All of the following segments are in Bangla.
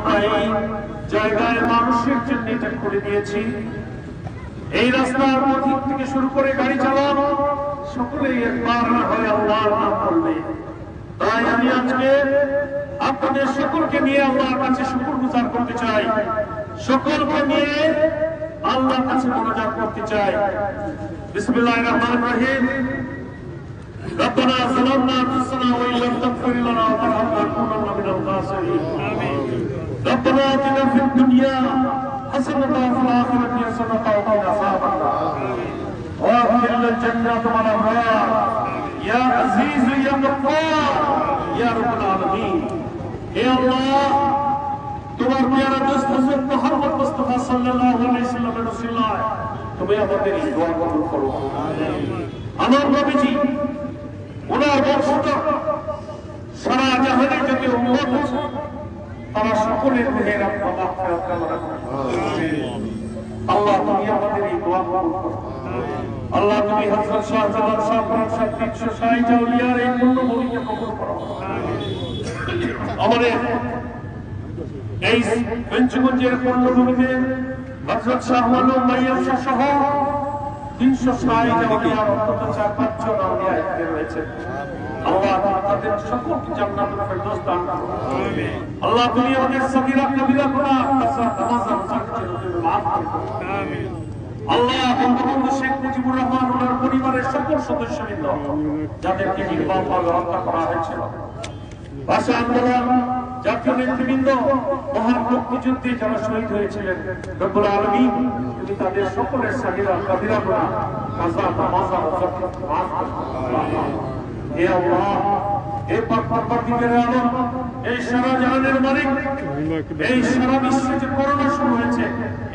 আমরা এই জায়গায় মানুষের জন্য এটা করে দিয়েছি এই রাস্তার মধ্যে থেকে শুরু করে গাড়ি চালানো সকলেই একবার না হয় আল্লাহর নাম করবে তাই আমি আজকে আপনাদের সকলকে নিয়ে আল্লাহর কাছে শুকুর গুজার করতে চাই সকলকে নিয়ে আল্লাহর কাছে মনোজাত করতে চাই বিসমিল্লাহির রহমানির রহিম ربنا ظلمنا انفسنا وان لم تغفر لنا وترحمنا لنكونن من الخاسرين اتراجنا في الدنيا حسنتا في الآخرة حسنتا وقونا صاحب الله وفي الله الجنة والأبراء يا عزيز يا مقوار يا رب العالمين اے اللہ تمہار پیارا دست حضرت محمد مصطفیٰ صلی اللہ علیہ وسلم رسول اللہ ہے۔ تمہیں اپنے تیری دعا کو بھول کرو ہمار بابی جی সকলের কামনা করে আল্লাহ তুমি আমাদের এই দোয়া কবুল করো। আল্লাহ তুমি হযরত শাহ পরান শাহ করো। আমাদের এই পঞ্চগঞ্জের পূর্ণভূমিতে হজরত শাহ মানব মাইয়াম শাহ সহ আল্লাহ তাদের সকলকে জান্নাতুল ফেরদৌস দান করো আল্লাহ তুমি আমাদের সগীরা কবিরা গুনাহ কাসরা তামাজা মুসাক্কির তুমি মাফ করো আল্লাহ বঙ্গবন্ধু শেখ মুজিবুর রহমান ওনার পরিবারের সকল সদস্যবৃন্দ, যাদেরকে নির্মমভাবে হত্যা করা হয়েছিল। ভাষা আন্দোলন, জাতীয় নেতৃবৃন্দ, মহান মুক্তিযুদ্ধে যারা শহীদ হয়েছিলেন, রব্বুল আলমী তুমি তাদের সকলের সাহিরা কাবিরা গুনাহ কাজা তামাজা মাফ হে আল্লাহ হে পাক পরবর্তীকারে আলম এই সারা জাহানের মালিক এই সারা বিশ্বে যে করোনা শুরু হয়েছে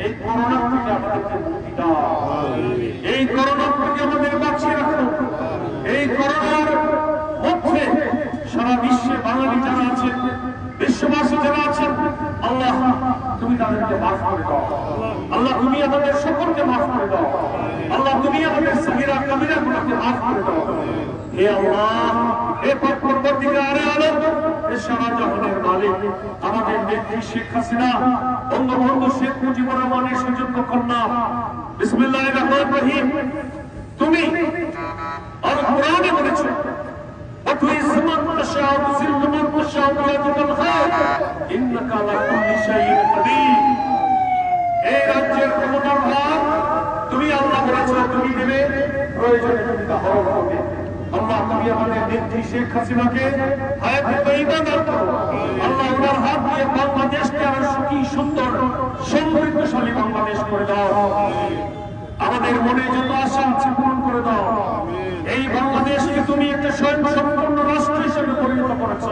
এই করোনা থেকে আমাদেরকে মুক্তি দাও। এই করোনা থেকে আমাদের বাঁচিয়ে রাখো। তাদেরকে মাফ করে দাও আল্লাহ তুমি আমাদের সকলকে মাফ করে দাও আল্লাহ তুমি আমাদের সগিরা কবিরা গুলোকে মাফ করে দাও হে আল্লাহ হে পরবর্তীকারে আলম হে সারা জাহানের মালিক আমাদের নেত্রী শেখ হাসিনা বঙ্গবন্ধু শেখ মুজিবুর রহমানের সুযোগ্য কন্যা বিসমিল্লাহির রহমানির রহিম তুমি আর কোরআনে বলেছো وتعز من تشاء وتذل من تشاء بيدك الخير انك على كل প্রয়োজনে তুমি তা হরণ আল্লাহ তুমি আমাদের বাংলাদেশ করে দাও। আমাদের মনে যত আশা আছে পূরণ করে দাও। এই বাংলাদেশকে তুমি একটা স্বয়ং সম্পূর্ণ রাষ্ট্র হিসেবে পরিণত করেছ।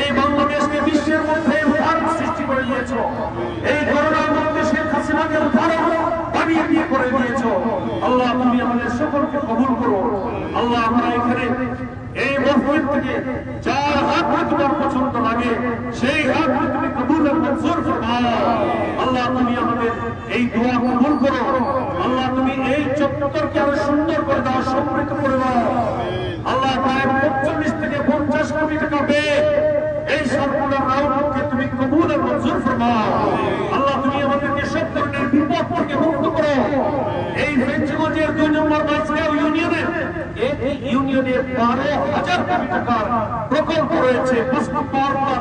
এই বাংলাদেশকে বিশ্বের মধ্যে উদাহরণ সৃষ্টি করে দিয়েছ এই করোনার মধ্যে শেখ হাসিনাকে উদাহরণ বানিয়ে দিয়ে করে দিয়েছ আল্লাহ তুমি সকলকে কবুল করো। আল্লাহ আমরা এখানে এই মসজিদ থেকে যার হাত তোমার পছন্দ লাগে, সেই হাত তুমি কবুল মঞ্জুর ফরমাও আল্লাহ তুমি আমাদের এই দোয়া কবুল করো। আল্লাহ তুমি এই চত্বরকে আরও সুন্দর করে দাও, সমৃদ্ধ করে দাও। ইউনিয়নে বারো হাজার কোটি টাকার প্রকল্প রয়েছে প্রশ্ন পাওয়ার পর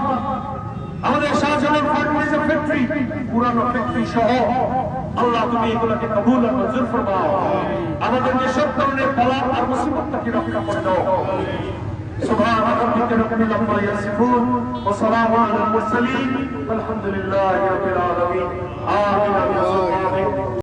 আমাদের শাহজালাল ফার্টিলাইজার ফ্যাক্টরি পুরানো ফ্যাক্টরি সহ আল্লাহ তুমি এগুলোকে কবুল আর মঞ্জুর ফরমাও আমাদেরকে সব ধরনের বলা আর মুসিবত থেকে রক্ষা করে দাও سبحان ربك رب العزة يصفون وسلام على المرسلين والحمد لله رب العالمين آمين يا